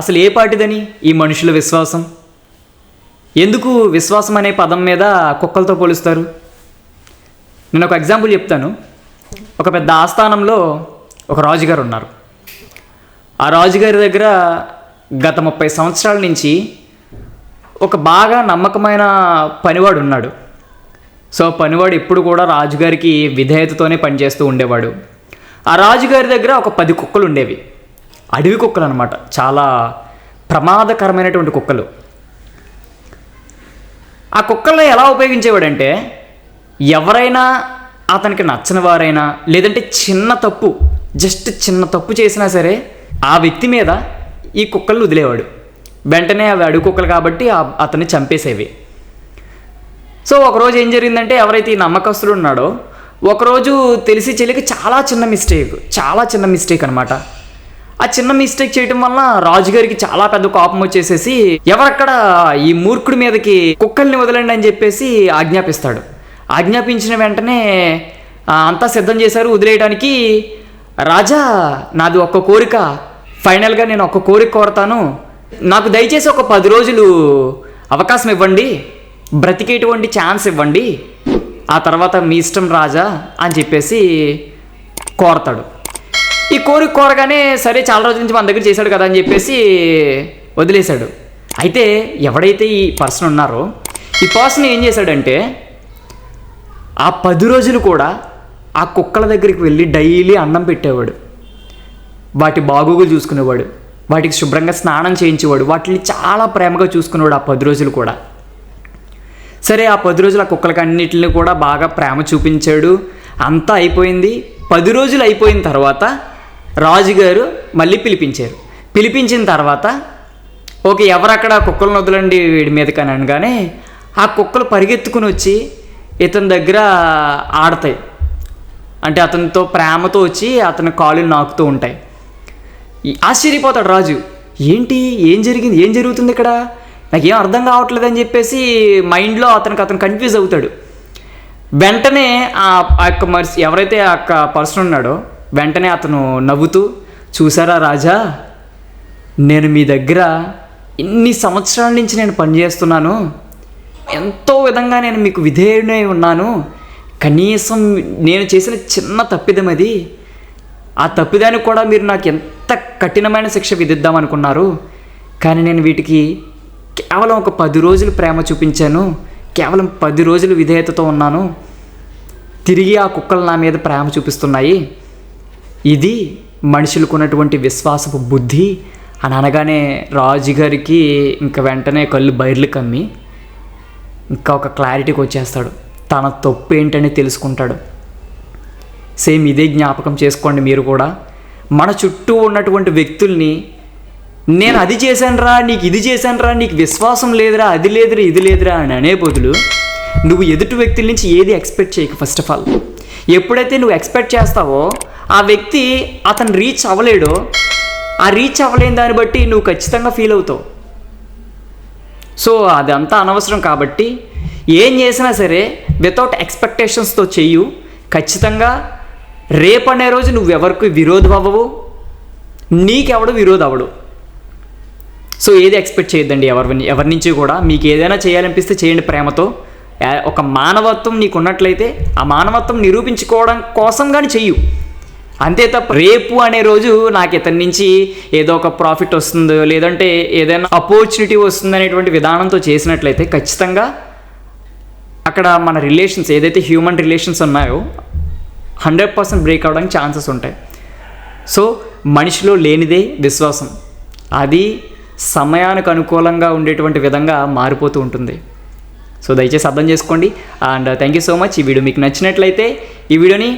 అసలు ఏ పాటిదని ఈ మనుషుల విశ్వాసం. ఎందుకు విశ్వాసం అనే పదం మీద కుక్కలతో పోలుస్తారు? నేను ఒక ఎగ్జాంపుల్ చెప్తాను. ఒక పెద్ద ఆస్థానంలో ఒక రాజుగారు ఉన్నారు. ఆ రాజుగారి దగ్గర గత ముప్పై సంవత్సరాల నుంచి ఒక బాగా నమ్మకమైన పనివాడు ఉన్నాడు. సో పనివాడు ఎప్పుడు కూడా రాజుగారికి విధేయతతోనే పనిచేస్తూ ఉండేవాడు. ఆ రాజుగారి దగ్గర ఒక పది కుక్కలు ఉండేవి. అడవి కుక్కలు అనమాట చాలా ప్రమాదకరమైనటువంటి కుక్కలు. ఆ కుక్కల్ని ఎలా ఉపయోగించేవాడంటే ఎవరైనా అతనికి నచ్చని వారైనా లేదంటే చిన్న తప్పు జస్ట్ చిన్న తప్పు చేసినా సరే ఆ వ్యక్తి మీద ఈ కుక్కలు వదిలేవాడు. వెంటనే అవి అడుగు కుక్కలు కాబట్టి అతన్ని చంపేసేవి. సో ఒకరోజు ఏం జరిగిందంటే ఎవరైతే ఈ నమ్మకస్తుడు ఉన్నాడో ఒకరోజు తెలిసి చెల్లికి చాలా చిన్న మిస్టేక్ చాలా చిన్న మిస్టేక్ అనమాట ఆ చిన్న మిస్టేక్ చేయటం వల్ల రాజుగారికి చాలా పెద్ద కోపం వచ్చేసేసి ఎవరక్కడ ఈ మూర్ఖుడి మీదకి కుక్కల్ని వదలండి అని చెప్పేసి ఆజ్ఞాపిస్తాడు. ఆజ్ఞాపించిన వెంటనే అంతా సిద్ధం చేశారు వదిలేయడానికి రాజా నాది ఒక్క కోరిక. ఫైనల్గా నేను ఒక్క కోరిక కోరతాను. నాకు దయచేసి ఒక పది రోజులు అవకాశం ఇవ్వండి. బ్రతికేటువంటి ఛాన్స్ ఇవ్వండి. ఆ తర్వాత మీ ఇష్టం రాజా అని చెప్పేసి కోరతాడు. ఈ కోరిక కోరగానే సరే చాలా రోజుల నుంచి మన దగ్గర చేశాడు కదా అని చెప్పేసి వదిలేశాడు. అయితే ఎవడైతే ఈ పర్సన్ ఉన్నారో ఈ పర్సన్ ఏం చేశాడంటే ఆ పది రోజులు కూడా ఆ కుక్కల దగ్గరికి వెళ్ళి డైలీ అన్నం పెట్టేవాడు. వాటి బాగోగులు చూసుకునేవాడు. వాటికి శుభ్రంగా స్నానం చేయించేవాడు. వాటిని చాలా ప్రేమగా చూసుకునేవాడు ఆ పది రోజులు కూడా. సరే ఆ పది రోజులు ఆ కుక్కలకి అన్నిటిని కూడా బాగా ప్రేమ చూపించాడు. అంతా అయిపోయింది. పది రోజులు అయిపోయిన తర్వాత రాజుగారు మళ్ళీ పిలిపించారు. పిలిపించిన తర్వాత ఓకే ఎవరక్కడ కుక్కలను వదలండి వీడి మీద? కానీ అనగానే ఆ కుక్కలు పరిగెత్తుకుని వచ్చి ఇతని దగ్గర ఆడతాయి. అంటే అతనితో ప్రేమతో వచ్చి అతని కాళ్ళు నాకుతూ ఉంటాయి. ఆశ్చర్యపోతాడు రాజు. ఏంటి? ఏం జరిగింది? ఏం జరుగుతుంది ఇక్కడ? నాకేం అర్థం కావట్లేదు అని చెప్పేసి మైండ్లో అతనికి అతను కన్ఫ్యూజ్ అవుతాడు. వెంటనే ఆ యొక్క మర్స్ ఎవరైతే ఆ పర్సన్ ఉన్నాడో వెంటనే అతను నవ్వుతూ చూసారా రాజా? నేను మీ దగ్గర ఇన్ని సంవత్సరాల నుంచి నేను పనిచేస్తున్నాను. ఎంతో విధంగా నేను మీకు విధేయుడై ఉన్నాను. కనీసం నేను చేసిన చిన్న తప్పిదం అది. ఆ తప్పిదానికి కూడా మీరు నాకు ఎంత కఠినమైన శిక్ష విధిద్దాం అనుకున్నారు. కానీ నేను వీటికి కేవలం ఒక పది రోజులు ప్రేమ చూపించాను. కేవలం పది రోజులు విధేయతతో ఉన్నాను. తిరిగి ఆ కుక్కలు నా మీద ప్రేమ చూపిస్తున్నాయి. ఇది మనుషులకు ఉన్నటువంటి విశ్వాసపు బుద్ధి అని అనగానే రాజుగారికి ఇంకా వెంటనే కళ్ళు బయర్లు కమ్మి ఇంకా ఒక క్లారిటీకి వచ్చేస్తాడు. తన తప్పు ఏంటని తెలుసుకుంటాడు. సేమ్ ఇదే జ్ఞాపకం చేసుకోండి మీరు కూడా. మన చుట్టూ ఉన్నటువంటి వ్యక్తుల్ని నేను అది చేశానురా నీకు ఇది చేశానురా నీకు విశ్వాసం లేదురా అది లేదురా ఇది లేదురా అని అనే బదులు నువ్వు ఎదుటి వ్యక్తుల నుంచి ఏది ఎక్స్పెక్ట్ చేయకు ఫస్ట్ ఆఫ్ ఆల్. ఎప్పుడైతే నువ్వు ఎక్స్పెక్ట్ చేస్తావో ఆ వ్యక్తి అతను రీచ్ అవ్వలేడు. ఆ రీచ్ అవ్వలేని దాన్ని బట్టి నువ్వు ఖచ్చితంగా ఫీల్ అవుతావు. సో అదంతా అనవసరం కాబట్టి ఏం చేసినా సరే వితౌట్ ఎక్స్పెక్టేషన్స్తో చెయ్యు. ఖచ్చితంగా రేపు రోజు నువ్వు ఎవరికి విరోధం అవ్వవు. నీకెవడు విరోధం అవ్వడు. సో ఏది ఎక్స్పెక్ట్ చేయొద్దండి ఎవరి ఎవరి నుంచి కూడా. మీకు ఏదైనా చేయాలనిపిస్తే చేయండి ప్రేమతో. ఒక మానవత్వం నీకు ఉన్నట్లయితే ఆ మానవత్వం నిరూపించుకోవడం కోసం కానీ చెయ్యు. అంతే తప్ప రేపు అనే రోజు నాకు ఇతని నుంచి ఏదో ఒక ప్రాఫిట్ వస్తుందో లేదంటే ఏదైనా అపర్చునిటీ వస్తుంది అనేటువంటి విధానంతో చేసినట్లయితే ఖచ్చితంగా అక్కడ మన రిలేషన్స్ ఏదైతే హ్యూమన్ రిలేషన్స్ ఉన్నాయో హండ్రెడ్ పర్సెంట్ బ్రేక్ అవడానికి ఛాన్సెస్ ఉంటాయి. సో మనిషిలో లేనిదే విశ్వాసం. అది సమయానికి అనుకూలంగా ఉండేటువంటి విధంగా మారిపోతూ ఉంటుంది. సో దయచేసి అర్థం చేసుకోండి. And thank you so much ఈ వీడియో మీకు నచ్చినట్లయితే ఈ వీడియోని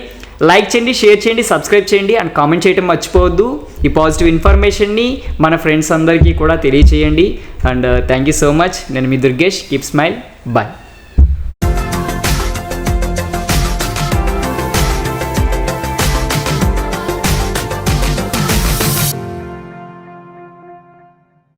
లైక్ చేయండి షేర్ చేయండి సబ్స్క్రైబ్ చేయండి అండ్ కామెంట్ చేయడం మర్చిపోవద్దు. ఈ పాజిటివ్ ఇన్ఫర్మేషన్ని మన ఫ్రెండ్స్ అందరికీ కూడా తెలియచేయండి. And thank you so much నేను మీ దుర్గేష్. Keep smile bye